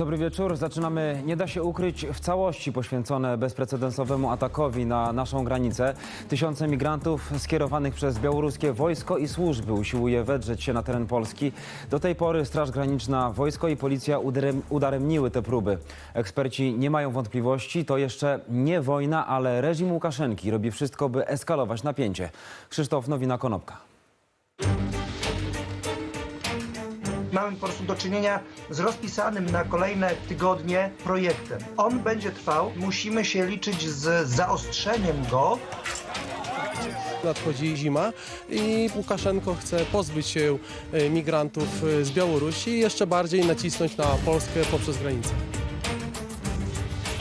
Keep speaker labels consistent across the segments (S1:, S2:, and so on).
S1: Dobry wieczór. Zaczynamy, nie da się ukryć, w całości poświęcone bezprecedensowemu atakowi na naszą granicę. Tysiące migrantów skierowanych przez białoruskie wojsko i służby usiłuje wedrzeć się na teren Polski. Do tej pory Straż Graniczna, wojsko i policja udarem, udaremniły te próby. Eksperci nie mają wątpliwości, to jeszcze nie wojna, ale reżim Łukaszenki robi wszystko, by eskalować napięcie. Krzysztof Nowina-Konopka.
S2: Mamy po prostu do czynienia z rozpisanym na kolejne tygodnie projektem. On będzie trwał, musimy się liczyć z zaostrzeniem go.
S3: Nadchodzi zima i Łukaszenko chce pozbyć się e, migrantów e, z Białorusi i jeszcze bardziej nacisnąć na Polskę poprzez granicę.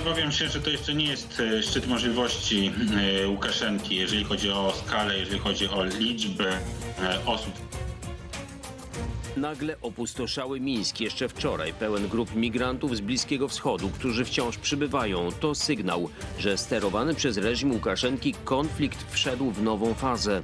S4: Obawiam się, że to jeszcze nie jest e, szczyt możliwości Łukaszenki, jeżeli chodzi o skalę, jeżeli chodzi o liczbę osób.
S5: Nagle opustoszały Mińsk jeszcze wczoraj, pełen grup migrantów z Bliskiego Wschodu, którzy wciąż przybywają. To sygnał, że sterowany przez reżim Łukaszenki konflikt wszedł w nową fazę.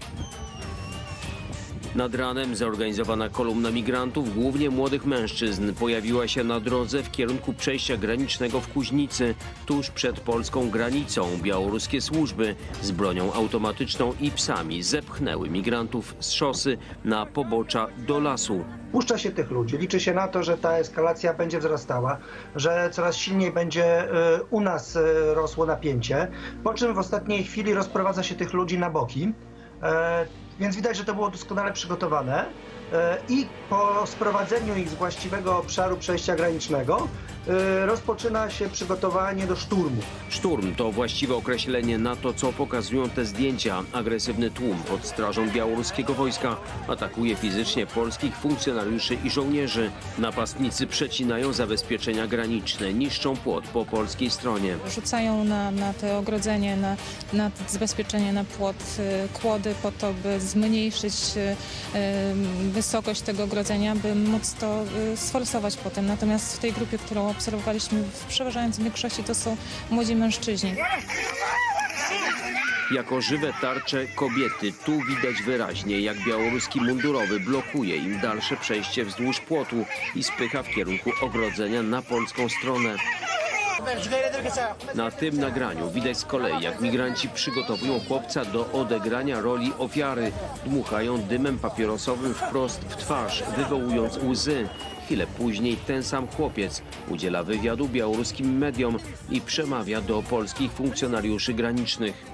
S5: Nad ranem zorganizowana kolumna migrantów, głównie młodych mężczyzn, pojawiła się na drodze w kierunku przejścia granicznego w Kuźnicy, tuż przed polską granicą. Białoruskie służby z bronią automatyczną i psami zepchnęły migrantów z szosy na pobocza do lasu.
S2: Puszcza się tych ludzi, liczy się na to, że ta eskalacja będzie wzrastała, że coraz silniej będzie y, u nas y, rosło napięcie, po czym w ostatniej chwili rozprowadza się tych ludzi na boki. E, Więc widać, że to było doskonale przygotowane. E, I po sprowadzeniu ich z właściwego obszaru przejścia granicznego y, rozpoczyna się przygotowanie do szturmu.
S5: Szturm to właściwe określenie na to, co pokazują te zdjęcia. Agresywny tłum pod strażą białoruskiego wojska atakuje fizycznie polskich funkcjonariuszy i żołnierzy. Napastnicy przecinają zabezpieczenia graniczne, niszczą płot po polskiej stronie.
S6: rzucają na, na te ogrodzenie, na, na zabezpieczenie na płot y, kłody po to, by zmniejszyć y, wysokość tego ogrodzenia, by móc to y, sforsować potem. Natomiast w tej grupie, którą obserwowaliśmy w przeważającej większości to są młodzi mężczyźni.
S5: Jako żywe tarcze kobiety tu widać wyraźnie, jak białoruski mundurowy blokuje im dalsze przejście wzdłuż płotu i spycha w kierunku ogrodzenia na polską stronę. Na tym nagraniu widać z kolei, jak migranci przygotowują chłopca do odegrania roli ofiary. Dmuchają dymem papierosowym wprost w twarz, wywołując łzy. Chwilę później ten sam chłopiec udziela wywiadu białoruskim mediom i przemawia do polskich funkcjonariuszy granicznych.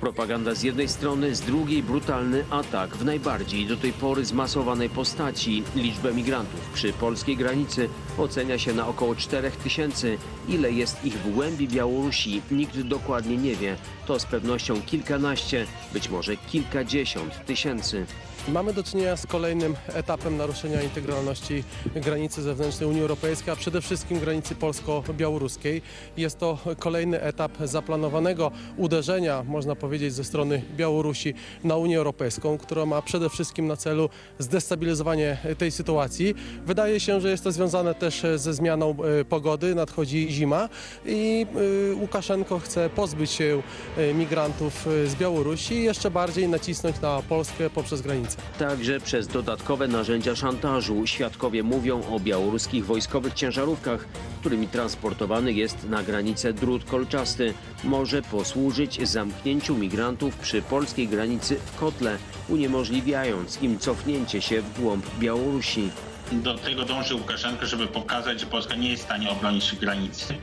S5: Propaganda z jednej strony, z drugiej brutalny atak w najbardziej do tej pory zmasowanej postaci. Liczbę migrantów przy polskiej granicy ocenia się na około 4 tysięcy. Ile jest ich w głębi Białorusi, nikt dokładnie nie wie. To z pewnością kilkanaście, być może kilkadziesiąt tysięcy.
S3: Mamy do czynienia z kolejnym etapem naruszenia integralności granicy zewnętrznej Unii Europejskiej, a przede wszystkim granicy polsko-białoruskiej. Jest to kolejny etap zaplanowanego uderzenia, można powiedzieć, ze strony Białorusi na Unię Europejską, która ma przede wszystkim na celu zdestabilizowanie tej sytuacji. Wydaje się, że jest to związane też ze zmianą e, pogody, nadchodzi zima i e, Łukaszenko chce pozbyć się e, migrantów z Białorusi i jeszcze bardziej nacisnąć na Polskę poprzez granicę.
S5: Także przez dodatkowe narzędzia szantażu świadkowie mówią o białoruskich wojskowych ciężarówkach, którymi transportowany jest na granicę drut kolczasty. Może posłużyć zamknięciu migrantów przy polskiej granicy w kotle, uniemożliwiając im cofnięcie się w głąb Białorusi.
S4: Do tego dąży Łukaszenko, żeby pokazać, że Polska nie jest w stanie obronić granicy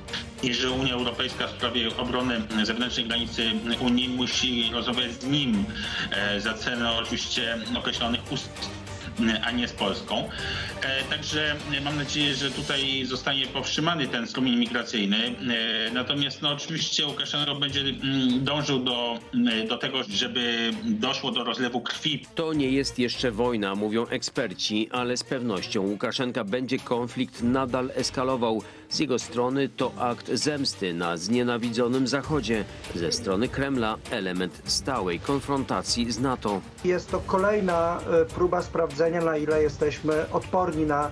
S4: i że Unia Europejska w sprawie obrony zewnętrznej granicy Unii musi rozmawiać z nim e, za cenę oczywiście określonych ust a nie z Polską. E, Także mam nadzieję, że tutaj zostanie powstrzymany ten strumień migracyjny. E, Natomiast no, oczywiście Łukaszenko będzie mm, dążył do, mm, do tego, żeby doszło do rozlewu krwi
S5: To nie jest jeszcze wojna, mówią eksperci, ale z pewnością Łukaszenka będzie konflikt nadal eskalował. Z jego strony to akt zemsty na znienawidzonym Zachodzie. Ze strony Kremla element stałej konfrontacji z NATO.
S2: Jest to kolejna e, próba sprawdzenia, na ile jesteśmy odporni na e,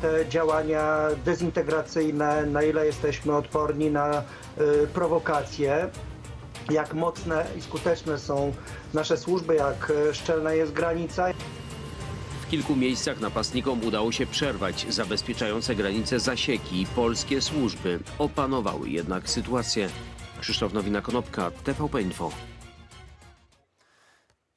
S2: te działania dezintegracyjne, na ile jesteśmy odporni na e, prowokacje, jak mocne i skuteczne są nasze służby, jak szczelna jest granica.
S5: W kilku miejscach napastnikom udało się przerwać zabezpieczające granice zasieki. Polskie służby opanowały jednak sytuację. Krzysztof Nowina-Konopka, TVP Info.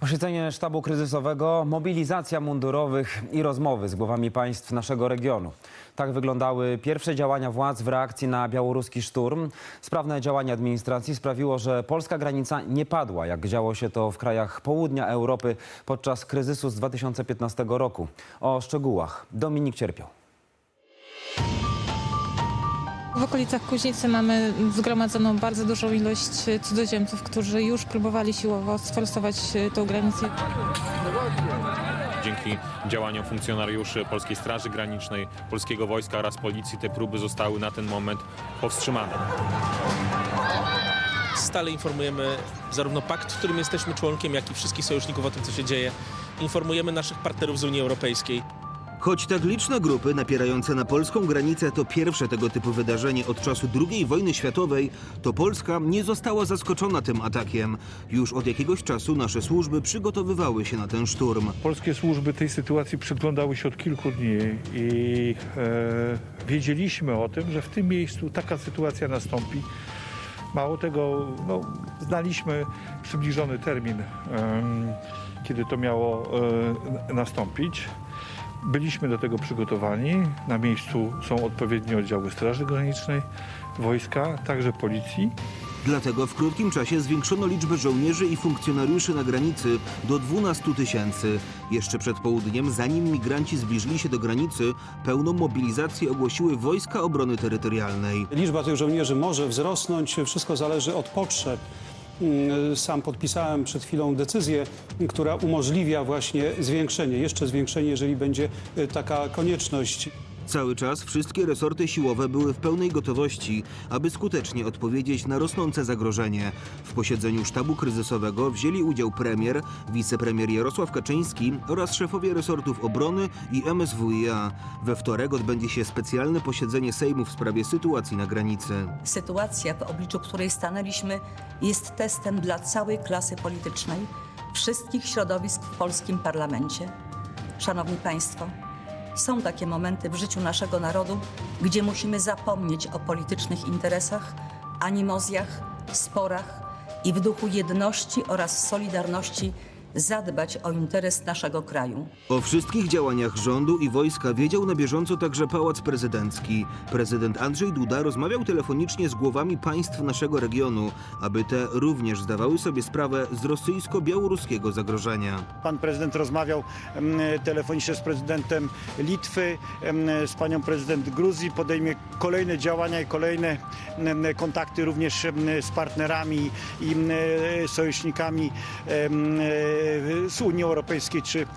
S1: Posiedzenie sztabu kryzysowego, mobilizacja mundurowych i rozmowy z głowami państw naszego regionu. Tak wyglądały pierwsze działania władz w reakcji na białoruski szturm. Sprawne działanie administracji sprawiło, że polska granica nie padła, jak działo się to w krajach południa Europy podczas kryzysu z 2015 roku. O szczegółach Dominik Cierpiał.
S6: W okolicach Kuźnicy mamy zgromadzoną bardzo dużą ilość cudzoziemców, którzy już próbowali siłowo sforsować tą granicę.
S7: Dzięki działaniom funkcjonariuszy Polskiej Straży Granicznej, Polskiego Wojska oraz Policji te próby zostały na ten moment powstrzymane.
S8: Stale informujemy zarówno pakt, w którym jesteśmy członkiem, jak i wszystkich sojuszników o tym, co się dzieje. Informujemy naszych partnerów z Unii Europejskiej.
S9: Choć tak liczne grupy napierające na polską granicę to pierwsze tego typu wydarzenie od czasu II wojny światowej, to Polska nie została zaskoczona tym atakiem. Już od jakiegoś czasu nasze służby przygotowywały się na ten szturm.
S2: Polskie służby tej sytuacji przyglądały się od kilku dni i e, wiedzieliśmy o tym, że w tym miejscu taka sytuacja nastąpi. Mało tego, no, znaliśmy przybliżony termin, em, kiedy to miało e, nastąpić. Byliśmy do tego przygotowani. Na miejscu są odpowiednie oddziały Straży Granicznej, wojska, także policji.
S9: Dlatego w krótkim czasie zwiększono liczbę żołnierzy i funkcjonariuszy na granicy do 12 tysięcy. Jeszcze przed południem, zanim migranci zbliżyli się do granicy, pełną mobilizację ogłosiły Wojska Obrony Terytorialnej.
S10: Liczba tych żołnierzy może wzrosnąć, wszystko zależy od potrzeb. Mm, Sam podpisałem przed chwilą decyzję, która umożliwia właśnie zwiększenie, jeszcze zwiększenie, jeżeli będzie y, taka konieczność.
S9: Cały czas wszystkie resorty siłowe były w pełnej gotowości, aby skutecznie odpowiedzieć na rosnące zagrożenie. W posiedzeniu sztabu kryzysowego wzięli udział premier, wicepremier Jarosław Kaczyński oraz szefowie resortów obrony i MSWiA. We wtorek odbędzie się specjalne posiedzenie Sejmu w sprawie sytuacji na granicy.
S11: Sytuacja, w obliczu której stanęliśmy, jest testem dla całej klasy politycznej, wszystkich środowisk w polskim parlamencie. Szanowni Państwo, są takie momenty w życiu naszego narodu, gdzie musimy zapomnieć o politycznych interesach, animozjach, sporach i w duchu jedności oraz solidarności zadbać o interes naszego kraju.
S9: O wszystkich działaniach rządu i wojska wiedział na bieżąco także Pałac Prezydencki. Prezydent Andrzej Duda rozmawiał telefonicznie z głowami państw naszego regionu, aby te również zdawały sobie sprawę z rosyjsko-białoruskiego zagrożenia.
S12: Pan prezydent rozmawiał em, telefonicznie z prezydentem Litwy, em, z panią prezydent Gruzji, podejmie kolejne działania i kolejne em, kontakty również em, z partnerami i em, sojusznikami em, z Unii Europejskiej czy,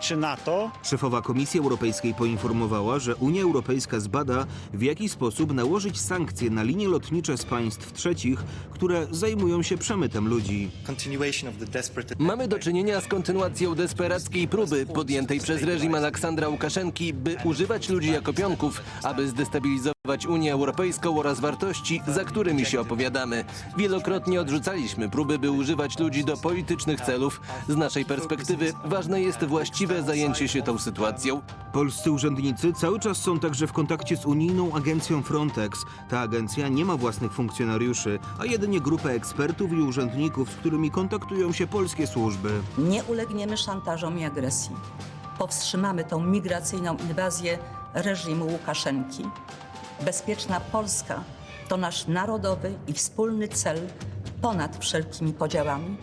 S12: czy NATO.
S9: Szefowa Komisji Europejskiej poinformowała, że Unia Europejska zbada, w jaki sposób nałożyć sankcje na linie lotnicze z państw trzecich, które zajmują się przemytem ludzi.
S13: Mamy do czynienia z kontynuacją desperackiej próby podjętej przez reżim Aleksandra Łukaszenki, by używać ludzi jako pionków, aby zdestabilizować Unię Europejską oraz wartości, za którymi się opowiadamy. Wielokrotnie odrzucaliśmy próby, by używać ludzi do politycznych celów. Z naszej perspektywy ważne jest właściwe zajęcie się tą sytuacją.
S9: Polscy urzędnicy cały czas są także w kontakcie z unijną agencją Frontex. Ta agencja nie ma własnych funkcjonariuszy, a jedynie grupę ekspertów i urzędników, z którymi kontaktują się polskie służby.
S11: Nie ulegniemy szantażom i agresji. Powstrzymamy tą migracyjną inwazję reżimu Łukaszenki. Bezpieczna Polska to nasz narodowy i wspólny cel ponad wszelkimi podziałami.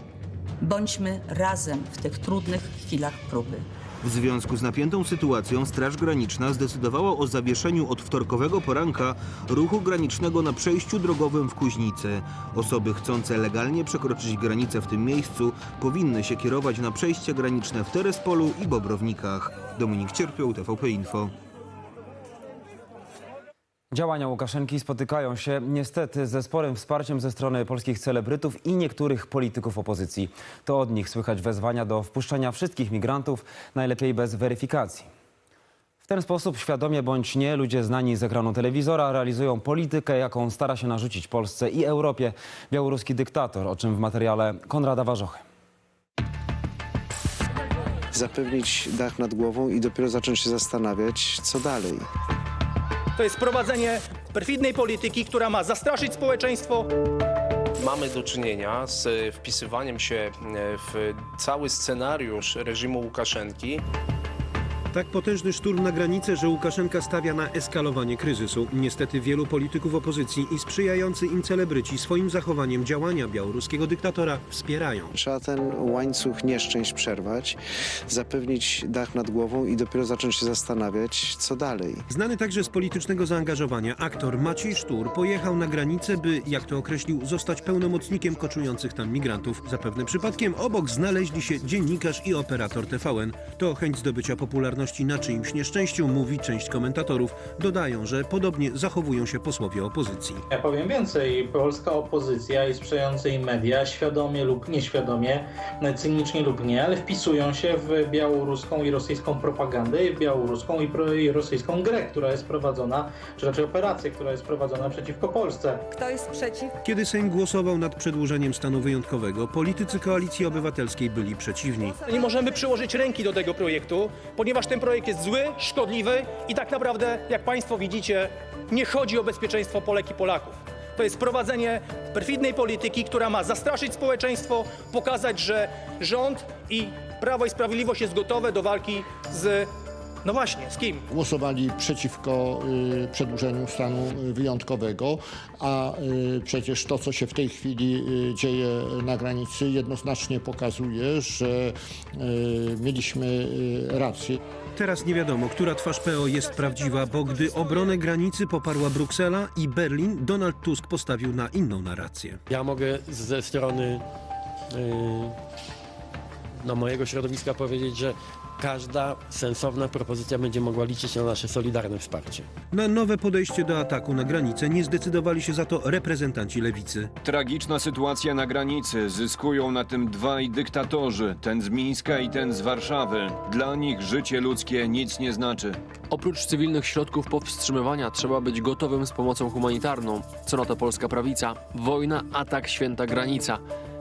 S11: Bądźmy razem w tych trudnych chwilach próby.
S9: W związku z napiętą sytuacją Straż Graniczna zdecydowała o zawieszeniu od wtorkowego poranka ruchu granicznego na przejściu drogowym w Kuźnicy. Osoby chcące legalnie przekroczyć granicę w tym miejscu powinny się kierować na przejścia graniczne w Terespolu i Bobrownikach. Dominik Cierpiał, TVP Info.
S1: Działania Łukaszenki spotykają się niestety ze sporym wsparciem ze strony polskich celebrytów i niektórych polityków opozycji. To od nich słychać wezwania do wpuszczenia wszystkich migrantów, najlepiej bez weryfikacji. W ten sposób, świadomie bądź nie, ludzie znani z ekranu telewizora realizują politykę, jaką stara się narzucić Polsce i Europie białoruski dyktator, o czym w materiale Konrada Warzochy.
S9: zapewnić dach nad głową i dopiero zacząć się zastanawiać, co dalej.
S14: To jest prowadzenie perfidnej polityki, która ma zastraszyć społeczeństwo,
S15: Mamy do czynienia z wpisywaniem się e, w cały scenariusz reżimu Łukaszenki.
S16: Tak potężny szturm na granicę, że Łukaszenka stawia na eskalowanie kryzysu. Niestety wielu polityków opozycji i sprzyjający im celebryci swoim zachowaniem działania białoruskiego dyktatora wspierają.
S9: Trzeba ten łańcuch nieszczęść przerwać, zapewnić dach nad głową i dopiero zacząć się zastanawiać, co dalej.
S16: Znany także z politycznego zaangażowania aktor Maciej Sztur pojechał na granicę, by, jak to określił, zostać pełnomocnikiem koczujących tam migrantów. Zapewne przypadkiem obok znaleźli się dziennikarz i operator TVN. To chęć zdobycia popularności na czyimś nieszczęściu, mówi część komentatorów. Dodają, że podobnie zachowują się posłowie opozycji.
S17: Ja powiem więcej, polska opozycja i sprzyjające im media świadomie lub nieświadomie, cynicznie lub nie, ale wpisują się w białoruską i rosyjską propagandę i w białoruską i, pro, i rosyjską grę, która jest prowadzona, czy raczej operację, która jest prowadzona przeciwko Polsce.
S11: Kto jest przeciw?
S16: Kiedy Sejm głosował nad przedłużeniem stanu wyjątkowego, politycy Koalicji Obywatelskiej byli przeciwni.
S14: Nie możemy przyłożyć ręki do tego projektu, ponieważ ten projekt jest zły, szkodliwy i tak naprawdę, jak Państwo widzicie, nie chodzi o bezpieczeństwo Polek i Polaków. To jest prowadzenie perfidnej polityki, która ma zastraszyć społeczeństwo, pokazać, że rząd i Prawo i Sprawiedliwość jest gotowe do walki z, no właśnie, z kim?
S18: głosowali przeciwko y, przedłużeniu stanu y, wyjątkowego, a y, przecież to, co się w tej chwili y, dzieje na granicy, jednoznacznie pokazuje, że y, mieliśmy y, rację.
S16: Teraz nie wiadomo, która twarz PO jest prawdziwa, bo gdy obronę granicy poparła Bruksela i Berlin, Donald Tusk postawił na inną narrację.
S8: Ja mogę ze strony yy, no, mojego środowiska powiedzieć, że każda sensowna propozycja będzie mogła liczyć na nasze solidarne wsparcie.
S16: Na nowe podejście do ataku na granicę nie zdecydowali się za to reprezentanci lewicy.
S19: Tragiczna sytuacja na granicy. Zyskują na tym dwaj dyktatorzy, ten z Mińska i ten z Warszawy. Dla nich życie ludzkie nic nie znaczy.
S5: Oprócz cywilnych środków powstrzymywania trzeba być gotowym z pomocą humanitarną. Co na to polska prawica? Wojna, atak, święta granica.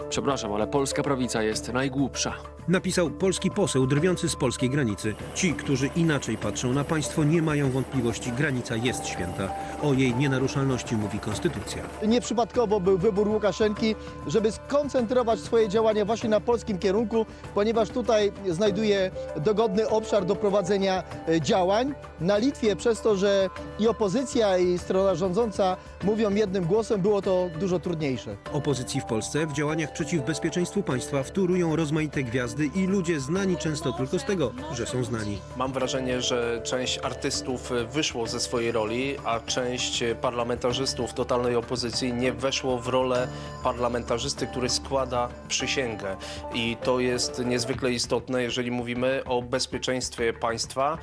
S5: Przepraszam, ale polska prawica jest najgłupsza.
S16: Napisał polski poseł drwiący z polskiej granicy. Ci, którzy inaczej patrzą na państwo, nie mają wątpliwości, granica jest święta. O jej nienaruszalności mówi konstytucja.
S20: Nieprzypadkowo był wybór Łukaszenki, żeby skoncentrować swoje działania właśnie na polskim kierunku, ponieważ tutaj znajduje dogodny obszar do prowadzenia e, działań. Na Litwie przez to, że i opozycja i strona rządząca mówią jednym głosem, było to dużo trudniejsze.
S16: Opozycji w Polsce w działaniach przeciw bezpieczeństwu państwa wtórują rozmaite gwiazdy i ludzie znani często tylko z tego, że są znani.
S15: Mam wrażenie, że część artystów wyszło ze swojej roli, a część parlamentarzystów totalnej opozycji nie weszło w rolę parlamentarzysty, który składa przysięgę. I to jest niezwykle istotne, jeżeli mówimy o bezpieczeństwie państwa,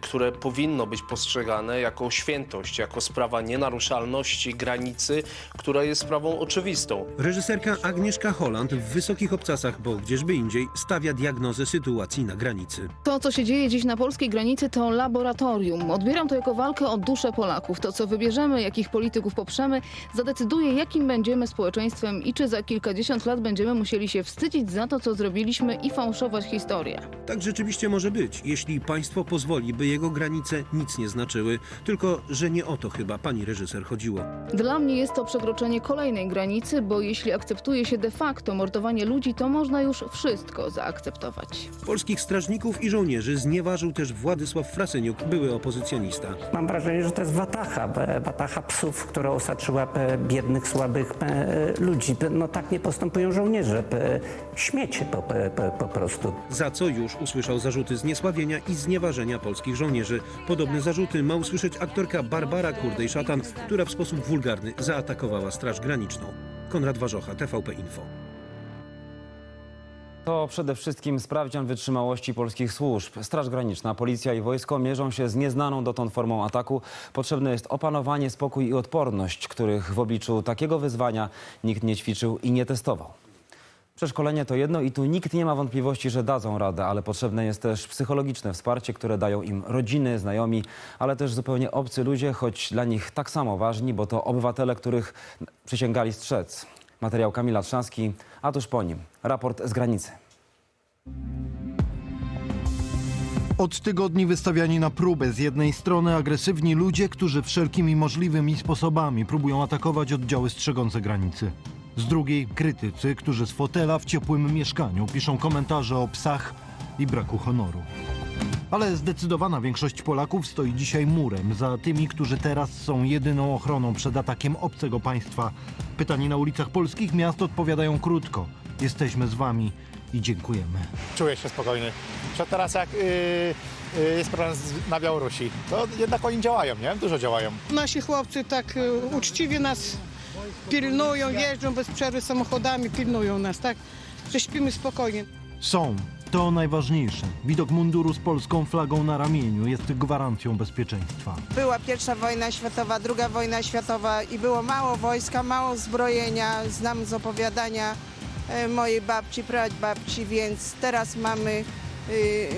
S15: które powinno być postrzegane jako świętość, jako sprawa nienaruszalności granicy, która jest sprawą oczywistą.
S16: Reżyserka Agnieszka Holland w Wysokich Obcasach, bo gdzieżby indziej, stawia diagnozę sytuacji na granicy.
S21: To, co się dzieje dziś na polskiej granicy, to laboratorium. Odbieram to jako walkę o duszę Polaków. To, co wybierzemy, jakich polityków poprzemy, zadecyduje, jakim będziemy społeczeństwem i czy za kilkadziesiąt lat będziemy musieli się wstydzić za to, co zrobiliśmy i fałszować historię.
S16: Tak rzeczywiście może być, jeśli państwo pozwoli, by jego granice nic nie znaczyły. Tylko, że nie o to chyba pani reżyser chodziło.
S21: Dla mnie jest to przekroczenie kolejnej granicy, bo jeśli akceptuje się de facto mordowanie ludzi, to można już wszystko zaakceptować.
S16: Polskich strażników i żołnierzy znieważył też Władysław Frasyniuk, były opozycjonista.
S22: Mam wrażenie, że to jest watacha, watacha psów, która osaczyła biednych, słabych ludzi. No tak nie postępują żołnierze. Śmiecie po, po, po prostu.
S16: Za co już usłyszał zarzuty zniesławienia i znieważenia polskich żołnierzy. Podobne zarzuty ma usłyszeć aktorka Barbara Kurdej-Szatan, która w sposób wulgarny zaatakowała Straż Graniczną. Konrad Warzocha, TVP Info.
S1: To przede wszystkim sprawdzian wytrzymałości polskich służb. Straż Graniczna, Policja i wojsko mierzą się z nieznaną dotąd formą ataku. Potrzebne jest opanowanie, spokój i odporność, których w obliczu takiego wyzwania nikt nie ćwiczył i nie testował. Przeszkolenie to jedno i tu nikt nie ma wątpliwości, że dadzą radę, ale potrzebne jest też psychologiczne wsparcie, które dają im rodziny, znajomi, ale też zupełnie obcy ludzie, choć dla nich tak samo ważni, bo to obywatele, których przysięgali strzec. Materiał Kamila Trzaski, a tuż po nim raport z granicy.
S23: Od tygodni wystawiani na próbę z jednej strony agresywni ludzie, którzy wszelkimi możliwymi sposobami próbują atakować oddziały strzegące granicy. Z drugiej krytycy, którzy z fotela w ciepłym mieszkaniu piszą komentarze o psach i braku honoru. Ale zdecydowana większość Polaków stoi dzisiaj murem za tymi, którzy teraz są jedyną ochroną przed atakiem obcego państwa. Pytani na ulicach polskich miast odpowiadają krótko. Jesteśmy z wami i dziękujemy.
S24: Czuję się spokojny. Że teraz jak yy, yy, jest problem z- na Białorusi, to jednak oni działają, nie? Dużo działają.
S25: Nasi chłopcy tak e, uczciwie nas pilnują, jeżdżą bez przerwy samochodami, pilnują nas, tak? Że śpimy spokojnie.
S23: Są. To najważniejsze. Widok munduru z polską flagą na ramieniu jest gwarancją bezpieczeństwa.
S26: Była pierwsza wojna światowa, druga wojna światowa i było mało wojska, mało zbrojenia. Znam z opowiadania e, mojej babci, babci, więc teraz mamy y,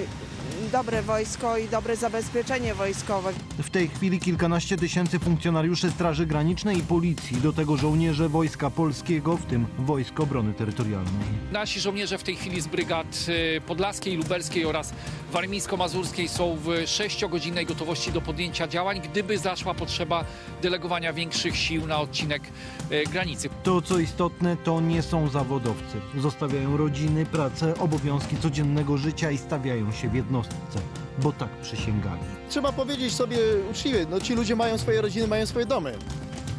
S26: dobre wojsko i dobre zabezpieczenie wojskowe.
S23: W tej chwili kilkanaście tysięcy funkcjonariuszy Straży Granicznej i Policji, do tego żołnierze Wojska Polskiego, w tym Wojsk Obrony Terytorialnej.
S27: Nasi żołnierze w tej chwili z brygad y, podlaskiej, lubelskiej oraz warmińsko-mazurskiej są w sześciogodzinnej gotowości do podjęcia działań, gdyby zaszła potrzeba delegowania większych sił na odcinek y, granicy.
S23: To, co istotne, to nie są zawodowcy. Zostawiają rodziny, pracę, obowiązki codziennego życia i stawiają się w jednostce, bo tak przysięgali.
S20: Trzeba powiedzieć sobie uczciwie, no ci ludzie mają swoje rodziny, mają swoje domy.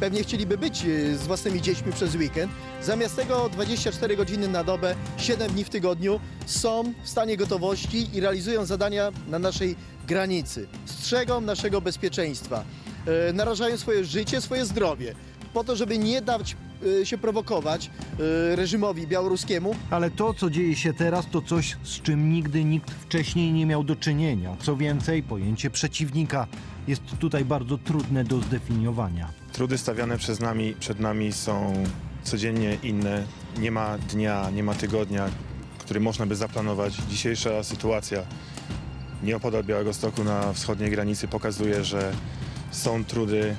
S20: Pewnie chcieliby być e, z własnymi dziećmi przez weekend. Zamiast tego 24 godziny na dobę, 7 dni w tygodniu są w stanie gotowości i realizują zadania na naszej granicy. Strzegą naszego bezpieczeństwa. E, narażają swoje życie, swoje zdrowie. Po to, żeby nie dać e, się prowokować e, reżimowi białoruskiemu,
S23: Ale to, co dzieje się teraz, to coś, z czym nigdy nikt wcześniej nie miał do czynienia. Co więcej, pojęcie przeciwnika jest tutaj bardzo trudne do zdefiniowania.
S28: Trudy stawiane przez nami, przed nami są codziennie inne. Nie ma dnia, nie ma tygodnia, który można by zaplanować. Dzisiejsza sytuacja nieopodal Białegostoku na wschodniej granicy pokazuje, że są trudy,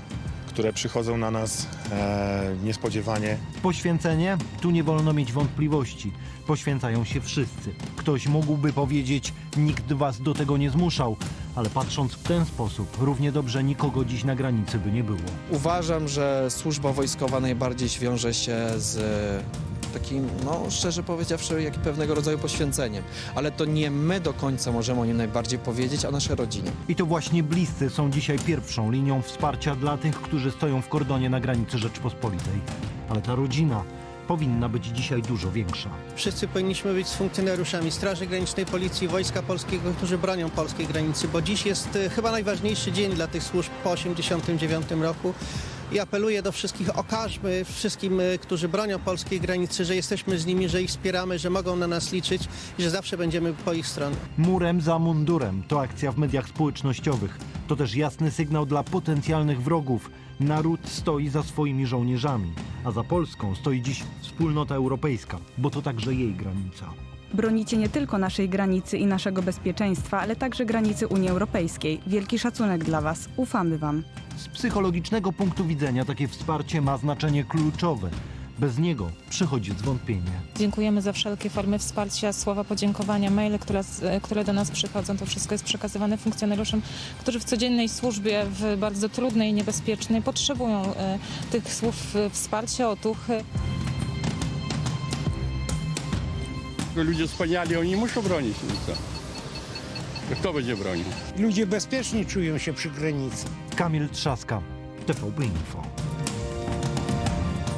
S28: które przychodzą na nas e, niespodziewanie.
S23: Poświęcenie? Tu nie wolno mieć wątpliwości. Poświęcają się wszyscy. Ktoś mógłby powiedzieć, nikt was do tego nie zmuszał, ale patrząc w ten sposób, równie dobrze nikogo dziś na granicy by nie było.
S29: Uważam, że służba wojskowa najbardziej wiąże się z takim, no szczerze powiedziawszy, jak pewnego rodzaju poświęceniem. Ale to nie my do końca możemy o nim najbardziej powiedzieć, a nasze rodziny.
S23: I to właśnie bliscy są dzisiaj pierwszą linią wsparcia dla tych, którzy stoją w kordonie na granicy Rzeczpospolitej. Ale ta rodzina powinna być dzisiaj dużo większa.
S30: Wszyscy powinniśmy być z funkcjonariuszami Straży Granicznej, Policji, Wojska Polskiego, którzy bronią polskiej granicy, bo dziś jest e, chyba najważniejszy dzień dla tych służb po 1989 roku. I apeluję do wszystkich, okażmy wszystkim, e, którzy bronią polskiej granicy, że jesteśmy z nimi, że ich wspieramy, że mogą na nas liczyć i że zawsze będziemy po ich stronie.
S23: Murem za mundurem to akcja w mediach społecznościowych. To też jasny sygnał dla potencjalnych wrogów. Naród stoi za swoimi żołnierzami, a za Polską stoi dziś wspólnota europejska, bo to także jej granica.
S31: Bronicie nie tylko naszej granicy i naszego bezpieczeństwa, ale także granicy Unii Europejskiej. Wielki szacunek dla Was. Ufamy Wam.
S23: Z psychologicznego punktu widzenia takie wsparcie ma znaczenie kluczowe. Bez niego przychodzi zwątpienie.
S32: Dziękujemy za wszelkie formy wsparcia, słowa podziękowania, maile, które, które do nas przychodzą. To wszystko jest przekazywane funkcjonariuszom, którzy w codziennej służbie, w bardzo trudnej i niebezpiecznej, potrzebują e, tych słów e, wsparcia, otuchy.
S33: Ludzie wspaniali, oni muszą bronić. No co? Kto będzie bronił?
S34: Ludzie bezpiecznie czują się przy granicy.
S23: Kamil Trzaska, TVP Info.